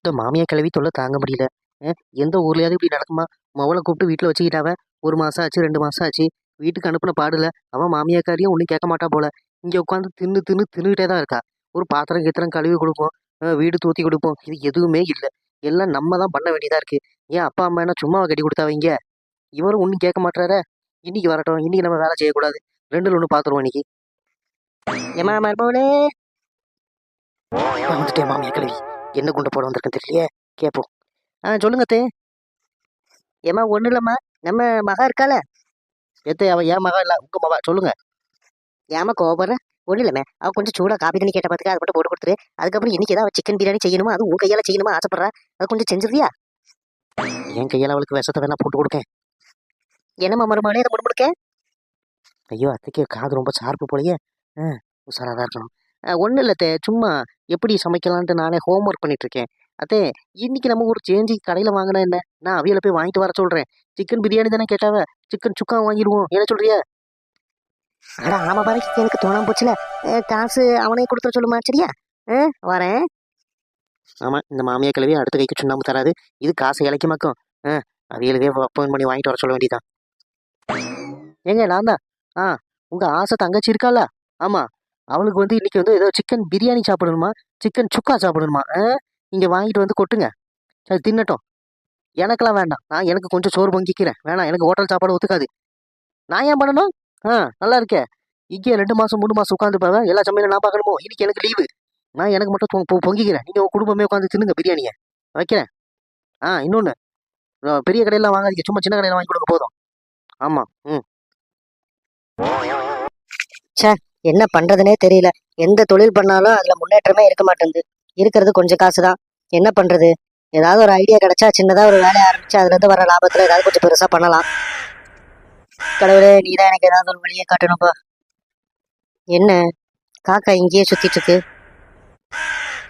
இந்த மாமியா கிளவி தொல்லை தாங்க முடியல. எந்த ஊர்லயாவது இப்படி நடக்குமா? மவளை கூப்பிட்டு வீட்டில் வச்சுக்கிட்டாவ ஒரு மாசம் ஆச்சு ரெண்டு மாசம் ஆச்சு. வீட்டுக்கு அனுப்பின பாடுல அவன் மாமியாக்காரியும் ஒன்றும் கேட்க மாட்டா போல. இங்க உட்காந்து தின்னு தின்னு தின்னுகிட்டே தான் இருக்கா. ஒரு பாத்திரம் கித்திரம் கழுவி கொடுப்போம். வீடு தூத்தி கொடுப்போம். இது எதுவுமே இல்லை. எல்லாம் நம்ம தான் பண்ண வேண்டியதா இருக்கு. ஏன் அப்பா அம்மா என்ன சும்மாவை கட்டி கொடுத்தாவீங்க இவரும் ஒன்றும் கேட்க மாட்டாரே இன்னைக்கு வரட்டும். இன்னைக்கு நம்ம வேலை செய்யக்கூடாது. ரெண்டுல ஒன்று பார்த்துருவோம் இன்னைக்கு. ஏமா வந்துட்டேன் மாமியா கழுவி என்ன குண்டை போட வந்திருக்கேன் தெரியலையே. கேட்போம் ஆ சொல்லுங்க தே ஏமா ஒன்றும் இல்லைம்மா. நம்ம மகா இருக்கால எத்தே அவ ஏன் மகா இல்லை உங்க மகா? சொல்லுங்க. ஏமா கோபப்படுற ஒன்றும் இல்லைமே அவ கொஞ்சம் சூடாக காப்பி தண்ணி கேட்ட பார்த்துக்க அதை மட்டும் போட்டு கொடுத்துரு. அதுக்கப்புறம் இன்னைக்கு ஏதாவது சிக்கன் பிரியாணி செய்யணுமா? அது உன் கையால் செய்யணுமா? ஆசைப்படுறா? அது கொஞ்சம் செஞ்சிருவியா? என் கையால் அவளுக்கு விஷத்தை வேணா போட்டு கொடுக்கேன். என்னம்மா மருமகளே இதை முடுமுடுக்க ஐயோ அத்தைக்கு காது ரொம்ப சார்பு போலயே. ஆ உஷாராக தான் இருக்கணும். ஒன்றும் இல்லை தே சும்மா எப்படி சமைக்கலான்ட்டு நானே ஹோம் ஒர்க் இருக்கேன் அத்தே இன்னைக்கு நம்ம ஒரு சேஞ்சி கடையில் வாங்கினா என்ன? நான் அவியில் போய் வாங்கிட்டு வர சொல்கிறேன் சிக்கன் பிரியாணி தானே கேட்டாவ? சிக்கன் சுக்கா வாங்கிடுவோம் என்ன சொல்கிறியா அடா ஆமாம் பாரு எனக்கு தோணாம போச்சுல. காசு அவனே கொடுத்துட சொல்லுமா சரியா? ஆ வரேன். ஆமாம் இந்த மாமியா கிழவி அடுத்த கைக்கு சுண்ணாம்பு தராது. இது காசு இலைக்கு மக்கும். அவியலவே ஃபோன் பண்ணி வாங்கிட்டு வர சொல்ல வேண்டியதான் ஏங்க நான் தான். ஆ உங்கள் ஆசை தங்கச்சி இருக்காளா? ஆமாம் அவளுக்கு வந்து இன்றைக்கி வந்து ஏதோ சிக்கன் பிரியாணி சாப்பிடணுமா? சிக்கன் சுக்கா சாப்பிடணுமா? இங்கே வாங்கிட்டு வந்து கொட்டுங்க. சரி தின்னட்டும். எனக்கெல்லாம் வேண்டாம். நான் எனக்கு கொஞ்சம் சோறு பொங்கிக்கிறேன். வேணாம் எனக்கு ஹோட்டல் சாப்பாடு ஒத்துக்காது. நான் ஏன் பண்ணணும்? ஆ நல்லா இருக்கேன் இங்கே ரெண்டு மாதம் மூணு மாதம் உட்காந்துப்பாவேன் எல்லா சமையலும் நான் பார்க்கணுமோ? இன்றைக்கி எனக்கு லீவு நான் எனக்கு மட்டும் பொங்கிக்கிறேன். நீங்கள் உங்கள் குடும்பமே உட்காந்து தின்னுங்க பிரியாணியை. வைக்கிறேன். ஆ இன்னொன்று பெரிய கடையெல்லாம் வாங்காதீங்க. சும்மா சின்ன கடையில் வாங்கி கொடுக்க போதும். ஆமாம் ம். என்ன பண்றதுனே தெரியல. எந்த தொழில் பண்ணாலும் அதுல முன்னேற்றமே இருக்க மாட்டேங்குது. இருக்கிறது கொஞ்சம் காசு தான் என்ன பண்றது? ஏதாவது ஒரு ஐடியா கிடைச்சா சின்னதா ஒரு வேலையை ஆரம்பிச்சு அதுல இருந்து வர லாபத்துல ஏதாவது கொஞ்சம் பெருசா பண்ணலாம். கடவுளே நீதான் எனக்கு ஏதாவது ஒரு வழியை காட்டணும்ப்பா என்ன? காக்கா இங்கேயே சுத்திட்டு இருக்கு.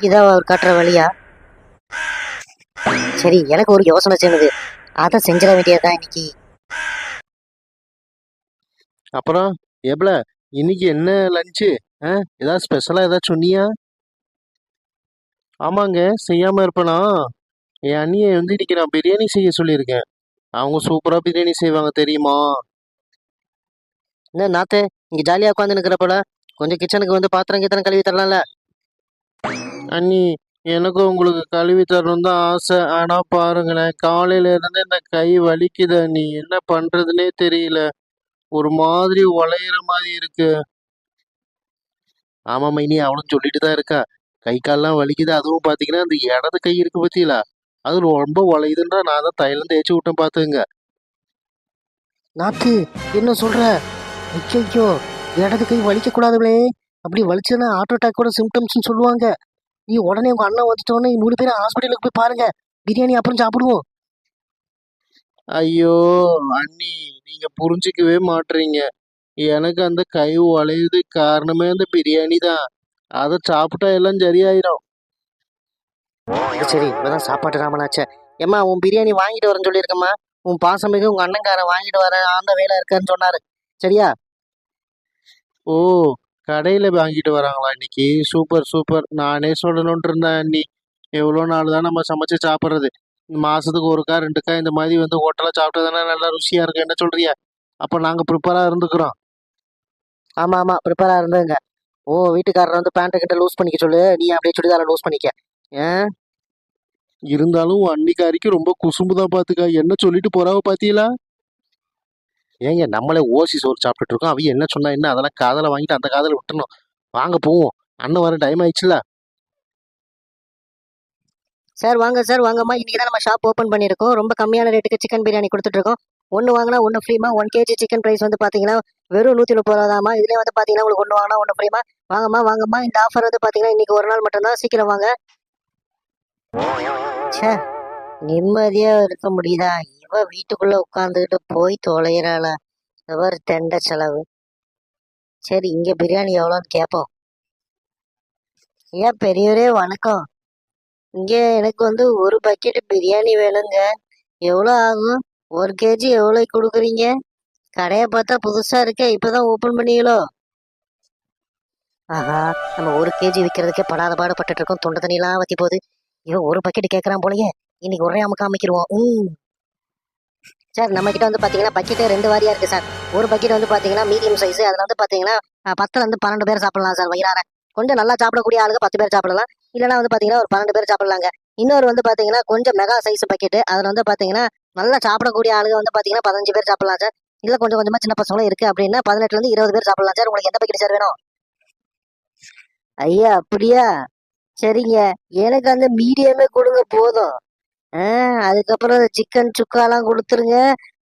இதான் அவர் காட்டுற வழியா? சரி எனக்கு ஒரு யோசனை செய்யுது அதை செஞ்சிட வேண்டியதுதான் இன்னைக்கு. அப்புறம் எவ்வளோ இன்னைக்கு என்ன லஞ்சு ஆ? ஏதாவது ஸ்பெஷலாக ஏதாவது சொன்னியா? ஆமாங்க செய்யாமல் இருப்பேனா? என் அண்ணியை வந்து இன்னைக்கு நான் பிரியாணி செய்ய சொல்லியிருக்கேன். அவங்க சூப்பராக பிரியாணி செய்வாங்க தெரியுமா? என்ன நாத்தே இங்க ஜாலியா உட்காந்து நிக்கிறப்பல கொஞ்சம் கிச்சனுக்கு வந்து பாத்திரம் கீத்திரம் கழுவி தரலாம்ல? அண்ணி எனக்கும் உங்களுக்கு கழுவி தரணும் தான் ஆசை. ஆனால் பாருங்களேன் காலையில இருந்து இந்த கை வலிக்குது அண்ணி. என்ன பண்ணுறதுனே தெரியல. ஒரு மாதிரி வளையிற மாதிரி இருக்கு. ஆமா மைனி அவளும் சொல்லிட்டு தான் இருக்கா. கை கால்லாம் வலிக்குது. அதுவும் பாத்தீங்கன்னா அந்த இடது கை இருக்கு பத்தியில? அது ரொம்ப வளையுதுன்றா நான் தான் தைலம் தேய்ச்சி விட்டேன் பாத்துங்க நாக்கு என்ன சொல்ற? ஐயோ இடது கை வலிக்க கூடாதுங்களே. அப்படி வலிச்சுன்னா ஹார்ட் அட்டாக்கோட சிம்டம்ஸ்னு சொல்லுவாங்க. நீ உடனே உங்க அண்ணன் வந்துட்டோன்னே மூணு பேரும் ஹாஸ்பிட்டலுக்கு போய் பாருங்க. பிரியாணி அப்புறம் சாப்பிடுவோம். ஐயோ! அண்ணி நீங்க புரிஞ்சுக்கவே மாட்றீங்க. எனக்கு அந்த கை வளையுது காரணமே அந்த பிரியாணி தான். அதை சாப்பிட்டா எல்லாம் சரியாயிரும். சரி, சரி இப்பதான் சாப்பாட்டு ராமனாச்சே. ஏம்மா உன் பிரியாணி வாங்கிட்டு வரேன்னு சொல்லியிருக்கம்மா. உன் பாசமிகு உங்க அண்ணன்காரன் வாங்கிட்டு வர அந்த வேலை இருக்கான்னு சொன்னாரு. சரியா? ஓ கடையில வாங்கிட்டு வராங்களா இன்னைக்கு? Super super. நானே சொல்லணும்னு இருந்தேன் அண்ணி. எவ்வளோ நாள் தான் நம்ம சமைச்சு சாப்பிட்றது. மாசத்துக்கு ஒருக்கா ரெண்டுக்கா இந்த மாதிரி வந்து ஹோட்டலில் சாப்பிட்டா தானே நல்லா ருசியா இருக்கு என்ன சொல்றியா? அப்போ நாங்கள் ப்ரிப்பராக இருந்துக்கிறோம். ஆமா ஆமா. ப்ரிப்பேரா இருந்துங்க. ஓ வீட்டுக்காரர் வந்து பேண்ட்டை கிட்ட லூஸ் பண்ணிக்க சொல்லு. நீ அப்படியே சுடிதார லூஸ் பண்ணிக்க. ஏன் இருந்தாலும் அன்னிக்காரிக்கு ரொம்ப குசும்பு தான் பார்த்துக்கா என்ன சொல்லிட்டு போறாவ பாத்தீங்களா? ஏங்க நம்மளே ஓசி சோறு சாப்பிட்டுட்டு இருக்கோம். அவ என்ன சொன்னா என்ன? அதெல்லாம் காதல வாங்கிட்டு அந்த காதல விட்டுறணும். வாங்க போவோம். அண்ணன் வர டைம் ஆயிடுச்சுல. சார் வாங்க சார் வாங்கம்மா. இன்றைக்கி தான் நம்ம ஷாப் ஓப்பன் பண்ணியிருக்கோம். ரொம்ப கம்மியான ரேட்டுக்கு சிக்கன் பிரியாணி கொடுத்துட்ருக்கோம் ஒன்று வாங்கினா ஒன்று ஃப்ரீமா ஒன் கேஜி சிக்கன் ப்ரைஸ் வந்து பார்த்தீங்கன்னா வெறும் நூற்றி முப்பது ரூபாதாம்மா. இதுலேயே வந்து பார்த்தீங்கன்னா உங்களுக்கு ஒன்று வாங்கினா ஒன்று ஃப்ரீமா வாங்கம்மா வாங்கம்மா. இந்த ஆஃபர் வந்து பார்த்தீங்கன்னா இன்னைக்கு ஒரு நாள் மட்டும்தான். சீக்கிரம் வாங்க. ச்சே நிம்மதியாக இருக்க முடியுதா? இவ வீட்டுக்குள்ளே உட்காந்துக்கிட்டு போய் தொலைகிறாளா இவர் தெண்ட செலவு. சரி இங்கே பிரியாணி எவ்வளோன்னு கேட்போம் ஏன் பெரியவரே வணக்கம். இங்கே எனக்கு வந்து ஒரு பக்கெட் பிரியாணி வேணுங்க. எவ்வளோ ஆகும்? ஒரு கேஜி எவ்வளோ கொடுக்குறீங்க? கடையை பார்த்தா புதுசாக இருக்கே இப்போதான் ஓப்பன் பண்ணீங்களோ ஆஹா நம்ம ஒரு கேஜி விற்கிறதுக்கே படாத பாடுபட்டு இருக்கோம். தொண்டை தண்ணியெலாம் வத்தி போகுது. இவன் ஒரு பக்கெட் கேட்குறான் போலயே. இன்னைக்கு ஒரே அமுக்க அமைக்கிடுவோம். ம் சார் நம்ம கிட்ட வந்து பார்த்தீங்கன்னா பக்கெட்டே ரெண்டு வாரியாக இருக்குது சார் ஒரு பக்கெட் வந்து பார்த்தீங்கன்னா மீடியம் சைஸ் அதில் வந்து பார்த்தீங்கன்னா அஹ், பன்னெண்டு பேர் சாப்பிடலாம் சார் வயிறார. கொஞ்சம் நல்லா சாப்பிடக்கூடிய ஆளுங்க பத்து பேர் சாப்பிடலாம். இல்லைன்னா வந்து பாத்தீங்கன்னா ஒரு பன்னெண்டு பேர் சாப்பிடலாங்க. இன்னொரு வந்து பாத்தீங்கன்னா கொஞ்சம் மெகா சைஸ் பக்கெட் அதுல வந்து பாத்தீங்கன்னா நல்லா சாப்பிடக்கூடிய ஆளுங்க வந்து பாத்தீங்கன்னா பதினஞ்சு பேர் சாப்பிடலாம் சார். இல்ல கொஞ்சம் கொஞ்சமா சின்ன பசங்களும் இருக்கு அப்படின்னா பதினெட்டுல இருந்து இருபது பேர் சாப்பிடலாம் சார். உங்களுக்கு எந்த பக்கெட் சார் வேணும்? ஐயா அப்படியா? சரிங்க. எனக்கு அந்த மீடியமே கொடுங்க போதும். ஆ அதுக்கப்புறம் சிக்கன் சுக்காலாம் கொடுத்துருங்க.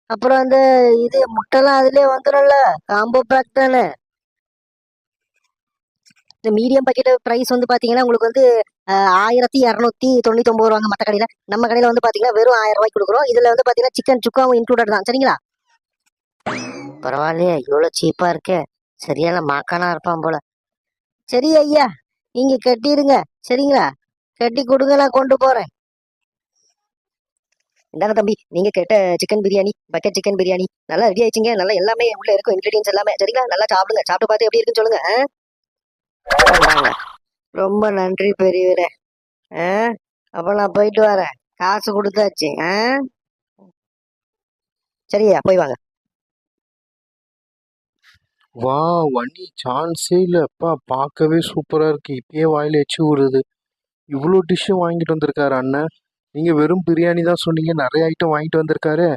அப்புறம் அந்த இது முட்டைலாம் அதுலயே வந்துடும்ல காம்போ பேக் தானே. இந்த மீடியம் பாக்கெட் ப்ரைஸ் வந்து பாத்தீங்கன்னா உங்களுக்கு வந்து ஆயிரத்தி இரநூத்தி தொண்ணூத்தி ஒன்பது ரூபாங்க மற்ற கடையில. நம்ம கடையில வந்து பாத்தீங்கன்னா வெறும் ஆயிரம் ரூபாய்க்கு கொடுக்குறோம். இதுல வந்து பாத்தீங்கன்னா சிக்கன் சுக்காவும் இன்க்ளூடட் தான். சரிங்களா? பரவாயில்லையே இவ்வளவு சீப்பா இருக்கே. சரியான மாக்கானா இருப்பான் போல. சரி ஐயா நீங்க கட்டிடுங்க. சரிங்களா? கட்டி கொடுங்க நான் கொண்டு போறேன். இந்தாங்க தம்பி நீங்க கேட்ட chicken biryani bucket chicken biryani நல்லா ரெடி ஆயிடுச்சுங்க. நல்லா எல்லாமே உள்ள இருக்கும் இன்கிரீடியன்ஸ் எல்லாமே. சரிங்களா? நல்லா சாப்பிடுங்க. சாப்பிட்டு பார்த்து எப்படி இருக்குன்னு சொல்லுங்க ரொம்ப நன்றி பெரியவரே. ஆ? அப்ப நான் போயிட்டு வரேன். காசு கொடுத்தாச்சு ஆ? சரியா போய் வாங்க. வா வண்டி சான்ஸே இல்லப்பா பார்க்கவே சூப்பரா இருக்கு. இப்பயே வாயில எச்சி ஊறுது. இவ்வளோ டிஷ்ஷும் வாங்கிட்டு வந்திருக்காரு அண்ணன் நீங்க வெறும் பிரியாணி தான் சொன்னீங்க. நிறைய ஐட்டம் வாங்கிட்டு வந்திருக்காரு.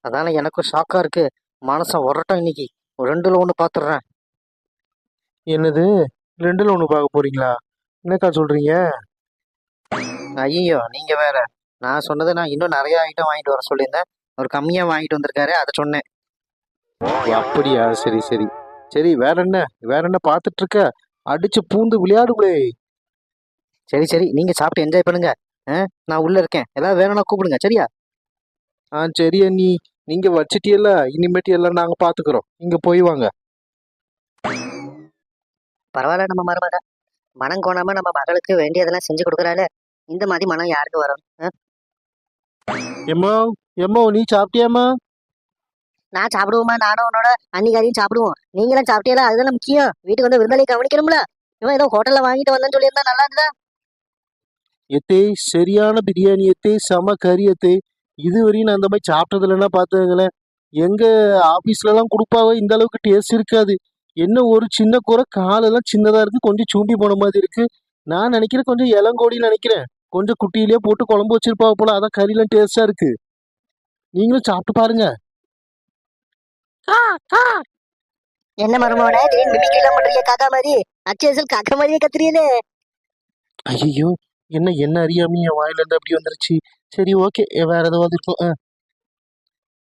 அதானே எனக்கும் ஷாக்கா இருக்கு. மனசன் உரட்டும் இன்னைக்கு. ஒரு ரெண்டுல ஒண்ணு பாத்துடுறேன். என்னது? ரெண்டுல ஒன்று பார்க்க போறீங்களா? என்னக்கா சொல்றீங்க? ஐயோ நீங்க வேற. நான் சொன்னது நான் இன்னும் நிறைய ஐட்டம் வாங்கிட்டு வர சொல்லியிருந்தேன். அவர் கம்மியா வாங்கிட்டு வந்திருக்காரு அதை சொன்னேன். அப்படியா? சரி சரி. சரி வேற என்ன? வேற என்ன பார்த்துட்டு இருக்க அடிச்சு பூந்து விளையாடுங்களே. சரி சரி. நீங்க சாப்பிட்டு என்ஜாய் பண்ணுங்க. ஆ, நான் உள்ள இருக்கேன். ஏதாவது வேணும்னா கூப்பிடுங்க. சரியா? ஆ சரி அண்ணி. நீங்க வச்சிட்டியல்ல இனிமேட்டு எல்லாம் நாங்க பாத்துக்கிறோம் நீங்க போய் வாங்க. பரவாயில்ல நம்ம மருமக. மனம் கோணாம நம்ம மகளுக்கு வேண்டியதெல்லாம் செஞ்சு கொடுக்குறாரு இந்த மாதிரி மனம் யாருக்கு வரும்? எம்மோ எம்மோ நீ சாப்பிட்டியாம்மா? நான் சாப்பிடுவோமா நானும் உன்னோட அன்னிகாரியும் சாப்பிடுவோம். நீங்களும் சாப்பிட்டீங்களா அதுதான் முக்கியம். வீட்டுக்கு வந்து விருந்தாளியை கவனிக்கணும்ல. இவன் ஏதோ ஹோட்டல்ல வாங்கிட்டு வந்தேன்னு சொல்லியிருந்தா நல்லா இருந்தா எத்தே சரியான பிரியாணி எத்தே செம கறி எத்தே. இதுவரையும் நான் அந்த மாதிரி சாப்பிட்டது இல்லைன்னா பார்த்துங்களேன் எங்க ஆபீஸ்ல எல்லாம் கொடுப்பாங்க இந்த அளவுக்கு டேஸ்ட் இருக்காது. என்ன ஒரு சின்ன குறை? காலெல்லாம் சின்னதா இருக்கு கொஞ்சம் சூம்பி போன மாதிரி இருக்கு. நான் நினைக்கிறேன் கொஞ்சம் இளங்கோடின்னு நினைக்கிறேன். கொஞ்சம் குட்டியிலேயே போட்டு குழம்பு வச்சிருப்பாங்க போல. அதான் கறிலாம் டேஸ்டா இருக்கு. நீங்களும் சாப்பிட்டு பாருங்க. என்ன மருமோட திடீர்னு பண்றீங்க காக்கா மாதிரி. அச்சேசல் காக்கா மாதிரியே கத்துறீங்களே ஐயோ என்ன என்ன அறியாம என் வாயில இருந்து அப்படி வந்துருச்சு. சரி ஓகே வேற ஏதாவது இருக்கும்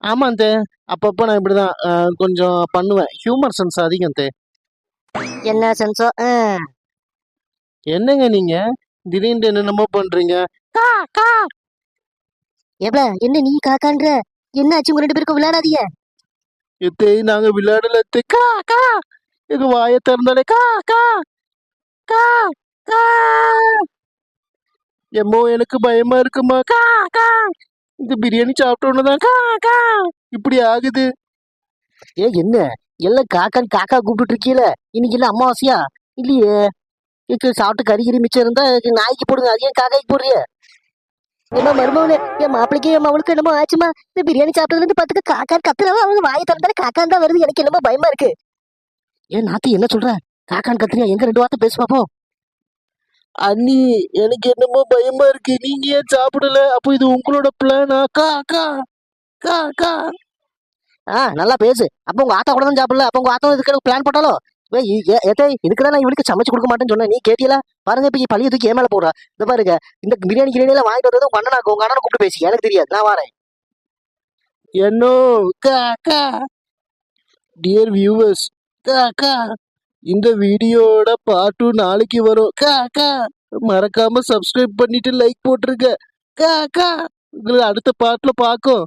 ஆ. ஆமா அந்த அப்பப்போ நான் இப்படிதான் ஆ, கொஞ்சம் பண்ணுவேன். ஹியூமர் சென்ஸ் அதிகம் தே. என்ன சென்சோ என்னங்க நீங்க? திடீர்னு என்னென்னமோ பண்றீங்க. கா கா. எப்பல என்ன நீ காக்கான்ற என்ன ஆச்சு உங்க ரெண்டு பேருக்கும் விளையாடாதீங்க. எத்தே நாங்க விளையாடல கா கா. எங்க வாயை திறந்தாலே கா கா. கா கா. எம்மோ எனக்கு பயமா இருக்குமா? கா கா. இந்த பிரியாணி சாப்பிட்டோன்னு தான் காக்கா இப்படி ஆகுது. ஏ என்ன? எல்லாம் காக்கான்னு காக்கா கூப்பிட்டு இருக்கீல இன்னைக்கு எல்லாம் அமாவாசையா? இல்லையே. இதுக்கு சாப்பிட்டு கறி கறி மிச்சம் இருந்தா நாய்க்கு போடுங்க. அது ஏன் காக்காய்க்கு போடுறிய? ஏமா மருமவனே என் மாப்பிளைக்கு என் மவளுக்கு என்னமோ ஆச்சுமா? இந்த பிரியாணி சாப்பிட்டதுல இருந்து பத்துக்கு காக்கா கத்துறவா அவங்க வாயை திறந்தாலே காக்கான் தான் வருது. எனக்கு என்னமோ பயமா இருக்கு. ஏன் நாத்து என்ன சொல்ற? காக்கான் கத்துறியா? எங்க ரெண்டு வார்த்தை பேசு பாப்போம். அண்ணி எனக்கு என்னமோ பயமா இருக்கு. நீங்க ஏன் சாப்பிடல? அப்போ இது உங்களோட பிளானா கா கா கா கா. ஆ நல்லா பேசு. அப்ப உங்க ஆத்தா கூட தான் சாப்பிடல. அப்ப உங்க ஆத்தா இதுக்கு பிளான் போட்டாலோ? ஏ- ஏத்தே இதுக்கு தான் நான் இவளுக்கு சமைச்சு கொடுக்க மாட்டேன்னு சொன்னேன். நீ கேட்டியல பாருங்க இப்போ பழைய தூக்கி ஏன் மேல போடுறா. இந்த பாருங்க இந்த பிரியாணி கிரியாணி எல்லாம் வாங்கிட்டு வந்தது உங்க அண்ணனாக்கு உங்க அண்ணனை கூப்பிட்டு பேசி. எனக்கு தெரியாது. நான் வரேன். என்னோ கா கா. டியர் வியூவர்ஸ் கா கா. இந்த வீடியோட பாட்டு நாளைக்கு வரும். கா கா மறக்காம சப்ஸ்கிரைப் பண்ணிட்டு லைக் போட்டுருங்க கா கா உங்களை அடுத்த பாட்டில் பார்க்கும்.